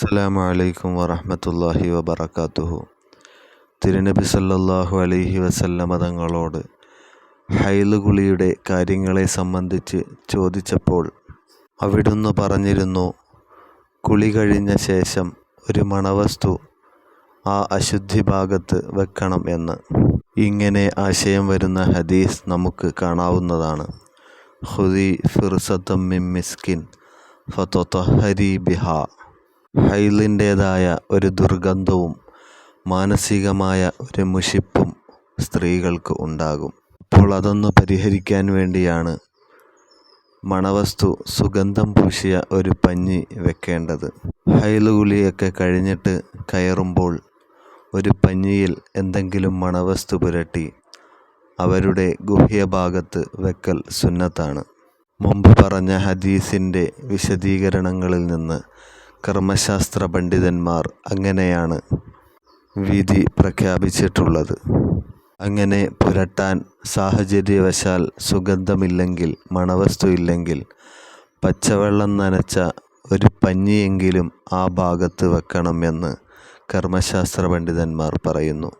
അസ്സലാമു അലൈക്കും വറഹ്മത്തുള്ളാഹി വബറകാതുഹു. തിരുനബി സല്ലല്ലാഹു അലൈഹി വസല്ലമ തങ്ങളോട് ഹൈലുകുളിയുടെ കാര്യങ്ങളെ സംബന്ധിച്ച് ചോദിച്ചപ്പോൾ അവിടുന്ന് പറഞ്ഞിരുന്നു കുളി കഴിഞ്ഞ ശേഷം ഒരു മണവസ്തു ആ അശുദ്ധി ഭാഗത്ത് വെക്കണം എന്ന്. ഇങ്ങനെ ആശയം വരുന്ന ഹദീസ് നമുക്ക് കാണാവുന്നതാണ്. ഹുദി ഫിർസത്തം മിൻ മിസ്കിൻ ഫതൊത്തഹരി ബിഹ. ഹൈലിന്റേതായ ഒരു ദുർഗന്ധവും മാനസികമായ ഒരു മുഷിപ്പും സ്ത്രീകൾക്ക് ഉണ്ടാകും. അപ്പോൾ അതൊന്ന് പരിഹരിക്കാൻ വേണ്ടിയാണ് മണവസ്തു സുഗന്ധം പൂശിയ ഒരു പഞ്ഞി വെക്കേണ്ടത്. ഹൈലുകുളിയൊക്കെ കഴിഞ്ഞിട്ട് കയറുമ്പോൾ ഒരു പഞ്ഞിയിൽ എന്തെങ്കിലും മണവസ്തു പുരട്ടി അവരുടെ ഗുഹ്യഭാഗത്ത് വെക്കൽ സുന്നത്താണ്. മുമ്പ് പറഞ്ഞ ഹദീസിന്റെ വിശദീകരണങ്ങളിൽ നിന്ന് കർമ്മശാസ്ത്ര പണ്ഡിതന്മാർ അങ്ങനെയാണ് വിധി പ്രഖ്യാപിച്ചിട്ടുള്ളത്. അങ്ങനെ പുരട്ടാൻ സാഹചര്യവശാൽ സുഗന്ധമില്ലെങ്കിൽ മണവസ്തു ഇല്ലെങ്കിൽ പച്ചവെള്ളം നനച്ച ഒരു പഞ്ഞിയെങ്കിലും ആ ഭാഗത്ത് വെക്കണം എന്ന് കർമ്മശാസ്ത്ര പണ്ഡിതന്മാർ പറയുന്നു.